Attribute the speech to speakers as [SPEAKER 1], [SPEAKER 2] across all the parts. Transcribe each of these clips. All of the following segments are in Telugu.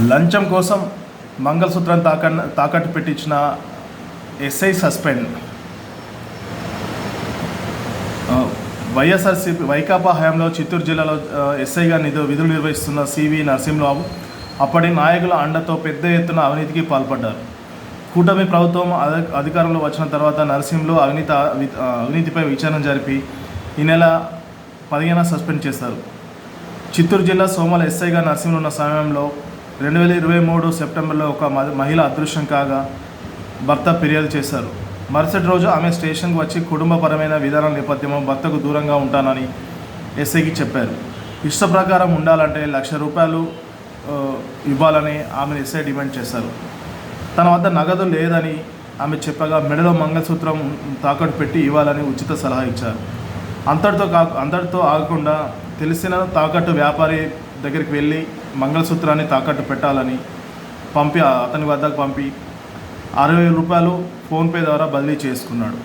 [SPEAKER 1] లంచం కోసం మంగళసూత్రం తాక తాకట్టు పెట్టించిన ఎస్ఐ సస్పెండ్. వైఎస్ఆర్సీపీ వైకాపా హయాంలో చిత్తూరు జిల్లాలో ఎస్ఐగా నిధు విధులు నిర్వహిస్తున్న సివి నరసింహరావు అప్పటి నాయకుల అండతో పెద్ద ఎత్తున అవినీతికి పాల్పడ్డారు. కూటమి ప్రభుత్వం అధికారంలో వచ్చిన తర్వాత నరసింహలో అవినీతి అవినీతిపై విచారణ జరిపి ఈ నెల పదిహేన సస్పెండ్ చేస్తారు చిత్తూరు జిల్లా సోమల ఎస్ఐగా నరసింహులు ఉన్న సమయంలో రెండు వేల ఇరవై మూడు సెప్టెంబర్లో ఒక మహిళ అదృశ్యం కాగా భర్త ఫిర్యాదు చేశారు. మరుసటి రోజు ఆమె స్టేషన్కు వచ్చి కుటుంబపరమైన విధానం నేపథ్యంలో భర్తకు దూరంగా ఉంటానని ఎస్ఐకి చెప్పారు. ఇష్ట ప్రకారం ఉండాలంటే లక్ష రూపాయలు ఇవ్వాలని ఆమెను ఎస్ఐ డిమాండ్ చేశారు. తన వద్ద నగదు లేదని ఆమె చెప్పగా మెడలో మంగళసూత్రం తాకట్టు పెట్టి ఇవ్వాలని ఉచిత సలహా ఇచ్చారు. అంతటితో కా అంతటితో ఆగకుండా తెలిసిన తాకట్టు వ్యాపారి దగ్గరికి వెళ్ళి మంగళసూత్రాన్ని తాకట్టు పెట్టాలని పంపి అతని వద్దకు పంపి అరవై రూపాయలు ఫోన్పే ద్వారా బదిలీ చేసుకున్నాడు.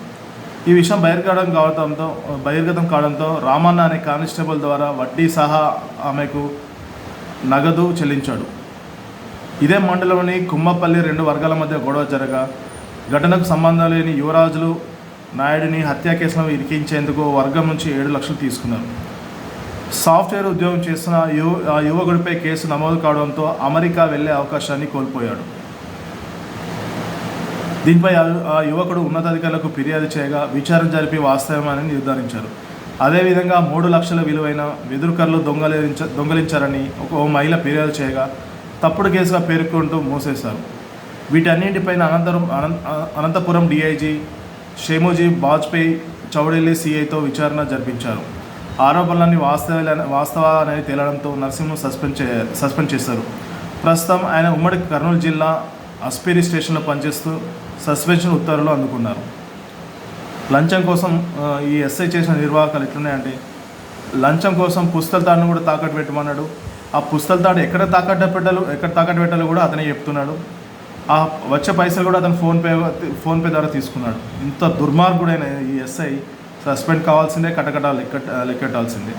[SPEAKER 1] ఈ విషయం బహిర్గతం కావడంతో బహిర్గతం కావడంతో రామన్న అనే కానిస్టేబుల్ ద్వారా వడ్డీ సహా ఆమెకు నగదు చెల్లించాడు. ఇదే మండలంలోని కుమ్మపల్లి రెండు వర్గాల మధ్య గొడవ జరగా ఘటనకు సంబంధం లేని యువరాజులు నాయుడిని హత్యా కేసులో ఇరికించేందుకు వర్గం నుంచి ఏడు లక్షలు తీసుకున్నారు. సాఫ్ట్వేర్ ఉద్యోగం చేస్తున్న యువ ఆ యువకుడిపై కేసు నమోదు కావడంతో అమెరికా వెళ్ళే అవకాశాన్ని కోల్పోయాడు. దీనిపై ఆ- యువకుడు ఉన్నతాధికారులకు ఫిర్యాదు చేయగా విచారణ జరిపి వాస్తవమని నిర్ధారించారు. అదేవిధంగా మూడు లక్షల విలువైన వెదురుకర్లు దొంగలించ దొంగలించారని ఒక ఓ మహిళ ఫిర్యాదు చేయగా తప్పుడు కేసుగా పేర్కొంటూ మూసేశారు. వీటన్నింటిపైన అనంతరం అనంత అనంతపురం డిఐజీ షేమోజీ వాజ్పేయి చౌడెల్లి సిఐతో విచారణ జరిపించారు. ఆరోపణలన్నీ వాస్తవ వాస్తవ అనేది తేలడంతో నరసింహ సస్పెండ్ చే సస్పెండ్ చేశారు. ప్రస్తుతం ఆయన ఉమ్మడి కర్నూలు జిల్లా అస్పేరి స్టేషన్లో పనిచేస్తూ సస్పెన్షన్ ఉత్తర్వులు అందుకున్నారు. లంచం కోసం ఈ ఎస్ఐ చేసిన నిర్వాహకాలు ఎట్లున్నాయంటే లంచం కోసం పుస్తల తాడును కూడా తాకట్టు పెట్టమన్నాడు. ఆ పుస్తల తాడు ఎక్కడ తాకట్టు పెట్టాలో ఎక్కడ తాకట్టు పెట్టాలో కూడా అతనే చెప్తున్నాడు. ఆ వచ్చే పైసలు కూడా అతను ఫోన్పే ఫోన్పే ద్వారా తీసుకున్నాడు. ఇంత దుర్మార్గుడైన ఈ ఎస్ఐ సస్పెండ్ కావాల్సిందే కటకటాలు లెక్క లెక్కెట్టాల్సిందే.